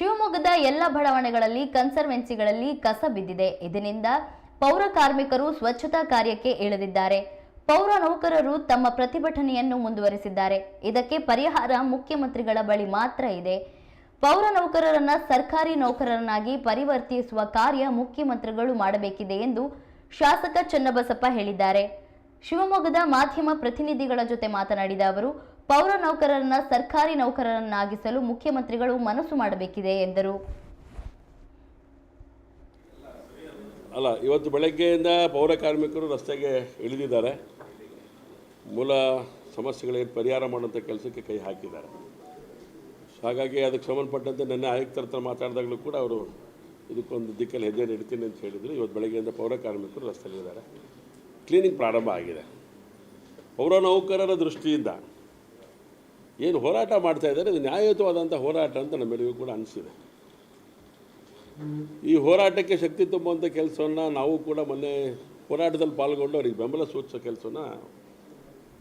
ಶಿವಮೊಗ್ಗದ ಎಲ್ಲ ಬಡಾವಣೆಗಳಲ್ಲಿ ಕನ್ಸರ್ವೆನ್ಸಿಗಳಲ್ಲಿ ಕಸ ಬಿದ್ದಿದೆ. ಇದರಿಂದ ಪೌರ ಕಾರ್ಮಿಕರು ಸ್ವಚ್ಛತಾ ಕಾರ್ಯಕ್ಕೆ ಇಳಿದಿದ್ದಾರೆ. ಪೌರ ನೌಕರರು ತಮ್ಮ ಪ್ರತಿಭಟನೆಯನ್ನು ಮುಂದುವರೆಸಿದ್ದಾರೆ. ಇದಕ್ಕೆ ಪರಿಹಾರ ಮುಖ್ಯಮಂತ್ರಿಗಳ ಬಳಿ ಮಾತ್ರ ಇದೆ. ಪೌರ ನೌಕರರನ್ನ ಸರ್ಕಾರಿ ನೌಕರರನ್ನಾಗಿ ಪರಿವರ್ತಿಸುವ ಕಾರ್ಯ ಮುಖ್ಯಮಂತ್ರಿಗಳು ಮಾಡಬೇಕಿದೆ ಎಂದು ಶಾಸಕ ಚನ್ನಬಸಪ್ಪ ಹೇಳಿದ್ದಾರೆ. ಶಿವಮೊಗ್ಗದ ಮಾಧ್ಯಮ ಪ್ರತಿನಿಧಿಗಳ ಜೊತೆ ಮಾತನಾಡಿದ ಅವರು ಪೌರ ನೌಕರರನ್ನ, ಸರ್ಕಾರಿ ನೌಕರರನ್ನಾಗಿಸಲು ಮುಖ್ಯಮಂತ್ರಿಗಳು ಮನಸ್ಸು ಮಾಡಬೇಕಿದೆ ಎಂದರು. ಅಲ್ಲ, ಇವತ್ತು ಬೆಳಗ್ಗೆಯಿಂದ ಪೌರ ಕಾರ್ಮಿಕರು ರಸ್ತೆಗೆ ಇಳಿದಿದ್ದಾರೆ. ಮೂಲ ಸಮಸ್ಯೆಗಳಿಗೆ ಪರಿಹಾರ ಮಾಡುವಂಥ ಕೆಲಸಕ್ಕೆ ಕೈ ಹಾಕಿದ್ದಾರೆ. ಹಾಗಾಗಿ ಅದಕ್ಕೆ ಸಂಬಂಧಪಟ್ಟಂತೆ ನಿನ್ನೆ ಆಯುಕ್ತರ ಹತ್ರ ಮಾತಾಡಿದಾಗಲೂ ಕೂಡ ಅವರು ಇದಕ್ಕೊಂದು ದಿಕ್ಕಲ್ಲಿ ಹೆಜ್ಜೆ ಇಡ್ತೀನಿ ಅಂತ ಹೇಳಿದರು. ಇವತ್ತು ಬೆಳಗ್ಗೆಯಿಂದ ಪೌರ ಕಾರ್ಮಿಕರು ರಸ್ತೆಯಲ್ಲಿದ್ದಾರೆ. ಕ್ಲೀನಿಂಗ್ ಪ್ರಾರಂಭ ಆಗಿದೆ. ಪೌರ ನೌಕರರ ದೃಷ್ಟಿಯಿಂದ ಏನು ಹೋರಾಟ ಮಾಡ್ತಾ ಇದ್ದಾರೆ, ಅದು ನ್ಯಾಯಯುತವಾದಂಥ ಹೋರಾಟ ಅಂತ ನಮ್ಮೆಲ್ಲರಿಗೂ ಕೂಡ ಅನಿಸಿದೆ. ಈ ಹೋರಾಟಕ್ಕೆ ಶಕ್ತಿ ತುಂಬುವಂಥ ಕೆಲಸವನ್ನು ನಾವು ಕೂಡ ಮೊನ್ನೆ ಹೋರಾಟದಲ್ಲಿ ಪಾಲ್ಗೊಂಡು ಅವರಿಗೆ ಬೆಂಬಲ ಸೂಚಿಸೋ ಕೆಲಸನ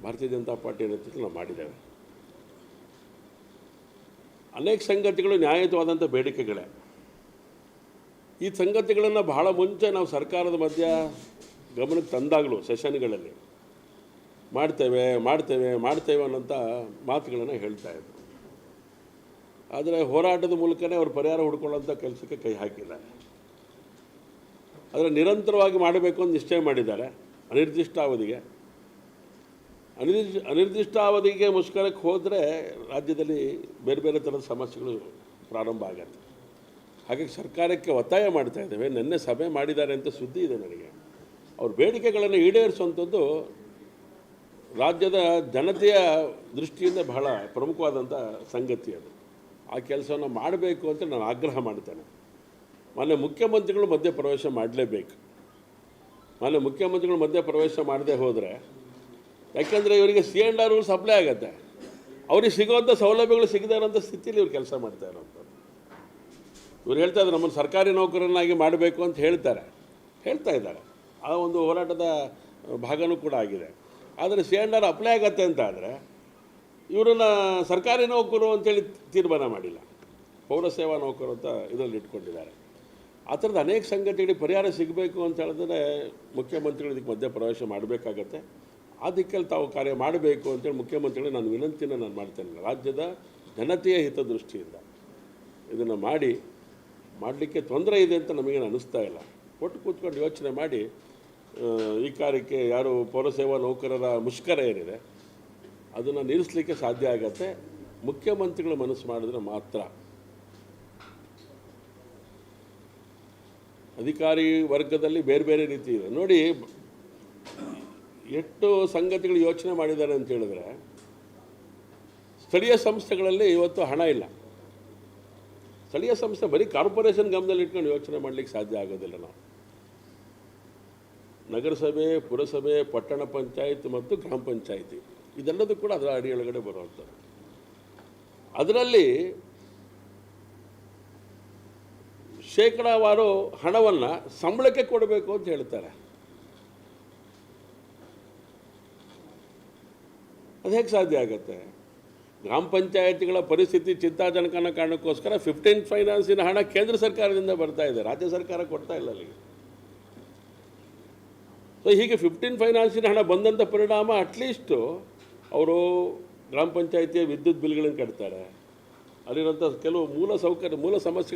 ಭಾರತೀಯ ಜನತಾ ಪಾರ್ಟಿ ನೇತೃತ್ವ ನಾವು ಮಾಡಿದ್ದೇವೆ. ಅನೇಕ ಸಂಗತಿಗಳು ನ್ಯಾಯಯುತವಾದಂಥ ಬೇಡಿಕೆಗಳೇ. ಈ ಸಂಗತಿಗಳನ್ನು ಬಹಳ ಮುಂಚೆ ನಾವು ಸರ್ಕಾರದ ಮಧ್ಯ ಗಮನಕ್ಕೆ ತಂದಾಗಲೂ ಸೆಷನ್ಗಳಲ್ಲಿ ಮಾಡ್ತೇವೆ ಮಾಡ್ತೇವೆ ಮಾಡ್ತೇವೆ ಅನ್ನೋಂಥ ಮಾತುಗಳನ್ನು ಹೇಳ್ತಾ ಇದ್ರು. ಆದರೆ ಹೋರಾಟದ ಮೂಲಕನೇ ಅವರು ಪರಿಹಾರ ಹುಡ್ಕೊಳ್ಳೋಂಥ ಕೆಲಸಕ್ಕೆ ಕೈ ಹಾಕಿದ್ದಾರೆ. ಆದರೆ ನಿರಂತರವಾಗಿ ಮಾಡಬೇಕು ಅಂತ ನಿಶ್ಚಯ ಮಾಡಿದ್ದಾರೆ, ಅನಿರ್ದಿಷ್ಟ ಅವಧಿಗೆ. ಅನಿರ್ದಿಷ್ಟ ಅನಿರ್ದಿಷ್ಟ ಅವಧಿಗೆ ಮುಷ್ಕರಕ್ಕೆ ಹೋದರೆ ರಾಜ್ಯದಲ್ಲಿ ಬೇರೆ ಬೇರೆ ಥರದ ಸಮಸ್ಯೆಗಳು ಪ್ರಾರಂಭ ಆಗತ್ತೆ. ಹಾಗಾಗಿ ಸರ್ಕಾರಕ್ಕೆ ಒತ್ತಾಯ ಮಾಡ್ತಾ ಇದ್ದೇವೆ, ನಿನ್ನೆ ಸಭೆ ಮಾಡಿದ್ದಾರೆ ಅಂತ ಸುದ್ದಿ ಇದೆ ನನಗೆ. ಅವ್ರ ಬೇಡಿಕೆಗಳನ್ನು ಈಡೇರಿಸುವಂಥದ್ದು ರಾಜ್ಯದ ಜನತೆಯ ದೃಷ್ಟಿಯಿಂದ ಬಹಳ ಪ್ರಮುಖವಾದಂಥ ಸಂಗತಿ ಅದು. ಆ ಕೆಲಸವನ್ನು ಮಾಡಬೇಕು ಅಂತ ನಾನು ಆಗ್ರಹ ಮಾಡ್ತೇನೆ. ಮೊನ್ನೆ ಮುಖ್ಯಮಂತ್ರಿಗಳು ಮಧ್ಯ ಪ್ರವೇಶ ಮಾಡಲೇಬೇಕು. ಮೊನ್ನೆ ಮುಖ್ಯಮಂತ್ರಿಗಳು ಮಧ್ಯ ಪ್ರವೇಶ ಮಾಡದೆ ಹೋದರೆ, ಯಾಕೆಂದರೆ ಇವರಿಗೆ ಸಿ ಎಂಡ್ ಆರ್ ಸಪ್ಲೈ ಆಗುತ್ತೆ. ಅವ್ರಿಗೆ ಸಿಗುವಂಥ ಸೌಲಭ್ಯಗಳು ಸಿಗದೇ ಇರೋಂಥ ಸ್ಥಿತಿಯಲ್ಲಿ ಇವ್ರು ಕೆಲಸ ಮಾಡ್ತಾ ಇರೋಂಥದ್ದು ಇವ್ರು ಹೇಳ್ತಾ ಇದ್ದಾರೆ, ನಮ್ಮನ್ನು ಸರ್ಕಾರಿ ನೌಕರನ್ನಾಗಿ ಮಾಡಬೇಕು ಅಂತ ಹೇಳ್ತಾರೆ. ಹೇಳ್ತಾ ಇದ್ದಾರೆ. ಆ ಒಂದು ಹೋರಾಟದ ಭಾಗನೂ ಕೂಡ ಆಗಿದೆ. ಆದರೆ ಸಿ ಆರ್ ಅಪ್ಲೈ ಆಗತ್ತೆ ಅಂತ ಆದರೆ ಇವರನ್ನ ಸರ್ಕಾರಿ ನೌಕರು ಅಂತೇಳಿ ತೀರ್ಮಾನ ಮಾಡಿಲ್ಲ. ಪೌರ ಸೇವಾ ನೌಕರು ಅಂತ ಇದರಲ್ಲಿ ಇಟ್ಕೊಂಡಿದ್ದಾರೆ. ಆ ಥರದ ಅನೇಕ ಸಂಗತಿಗಳಿಗೆ ಪರಿಹಾರ ಸಿಗಬೇಕು ಅಂತ ಹೇಳಿದ್ರೆ ಮುಖ್ಯಮಂತ್ರಿಗಳು ಇದಕ್ಕೆ ಮಧ್ಯ ಪ್ರವೇಶ ಮಾಡಬೇಕಾಗತ್ತೆ. ಆ ದಿಕ್ಕಲ್ಲಿ ತಾವು ಕಾರ್ಯ ಮಾಡಬೇಕು ಅಂತೇಳಿ ಮುಖ್ಯಮಂತ್ರಿಗಳು ನಾನು ವಿನಂತಿನ ನಾನು ಮಾಡ್ತೇನೆ. ರಾಜ್ಯದ ಜನತೆಯ ಹಿತದೃಷ್ಟಿಯಿಂದ ಇದನ್ನು ಮಾಡಿ, ಮಾಡಲಿಕ್ಕೆ ತೊಂದರೆ ಇದೆ ಅಂತ ನಮಗೇನು ಅನ್ನಿಸ್ತಾ ಇಲ್ಲ. ಒಟ್ಟು ಕೂತ್ಕೊಂಡು ಯೋಚನೆ ಮಾಡಿ ಈ ಕಾರ್ಯಕ್ಕೆ ಯಾರು ಪೌರಸೇವಾ ನೌಕರರ ಮುಷ್ಕರ ಏನಿದೆ, ಅದನ್ನು ನಿಲ್ಲಿಸಲಿಕ್ಕೆ ಸಾಧ್ಯ ಆಗತ್ತೆ. ಮುಖ್ಯಮಂತ್ರಿಗಳು ಮನಸ್ಸು ಮಾಡಿದ್ರೆ ಮಾತ್ರ. ಅಧಿಕಾರಿ ವರ್ಗದಲ್ಲಿ ಬೇರೆ ಬೇರೆ ರೀತಿ ಇದೆ. ನೋಡಿ, ಎಷ್ಟು ಸಂಗತಿಗಳು ಯೋಚನೆ ಮಾಡಿದ್ದಾರೆ ಅಂತ ಹೇಳಿದ್ರೆ, ಸ್ಥಳೀಯ ಸಂಸ್ಥೆಗಳಲ್ಲಿ ಇವತ್ತು ಹಣ ಇಲ್ಲ. ಸ್ಥಳೀಯ ಸಂಸ್ಥೆ ಬರೀ ಕಾರ್ಪೊರೇಷನ್ ಗಮನದಲ್ಲಿ ಇಟ್ಕೊಂಡು ಯೋಚನೆ ಮಾಡಲಿಕ್ಕೆ ಸಾಧ್ಯ ಆಗೋದಿಲ್ಲ ನಾವು. ನಗರಸಭೆ, ಪುರಸಭೆ, ಪಟ್ಟಣ ಪಂಚಾಯತ್ ಮತ್ತು ಗ್ರಾಮ ಪಂಚಾಯಿತಿ. ಇದೆಲ್ಲದೂ ಕೂಡ ಅದರ ಅಡಿಯೊಳಗಡೆ ಬರುವಂಥದ್ದು. ಅದರಲ್ಲಿ ಶೇಕಡಾವಾರು ಹಣವನ್ನು ಸಂಬಳಕ್ಕೆ ಕೊಡಬೇಕು ಅಂತ ಹೇಳ್ತಾರೆ. ಅದು ಹೇಗೆ ಸಾಧ್ಯ ಆಗುತ್ತೆ? ಗ್ರಾಮ ಪಂಚಾಯತಿಗಳ ಪರಿಸ್ಥಿತಿ ಚಿಂತಾಜನಕನ ಕಾರಣಕ್ಕೋಸ್ಕರ ಫಿಫ್ಟೀನ್ ಫೈನಾನ್ಸಿನ ಹಣ ಕೇಂದ್ರ ಸರ್ಕಾರದಿಂದ ಬರ್ತಾ ಇದೆ. ರಾಜ್ಯ ಸರ್ಕಾರ ಕೊಡ್ತಾ ಇಲ್ಲ ಅಲ್ಲಿಗೆ. ಸೊ ಹೀಗೆ ಫಿಫ್ಟೀನ್ ಫೈನಾನ್ಸಿನ ಹಣ ಬಂದಂಥ ಪರಿಣಾಮ ಅಟ್ಲೀಸ್ಟು ಅವರು ಗ್ರಾಮ ಪಂಚಾಯಿತಿಯ ವಿದ್ಯುತ್ ಬಿಲ್ಗಳನ್ನು ಕಟ್ತಾರೆ. ಅಲ್ಲಿರೋಂಥ ಕೆಲವು ಮೂಲ ಸೌಕರ್ಯ, ಮೂಲ ಸಮಸ್ಯೆ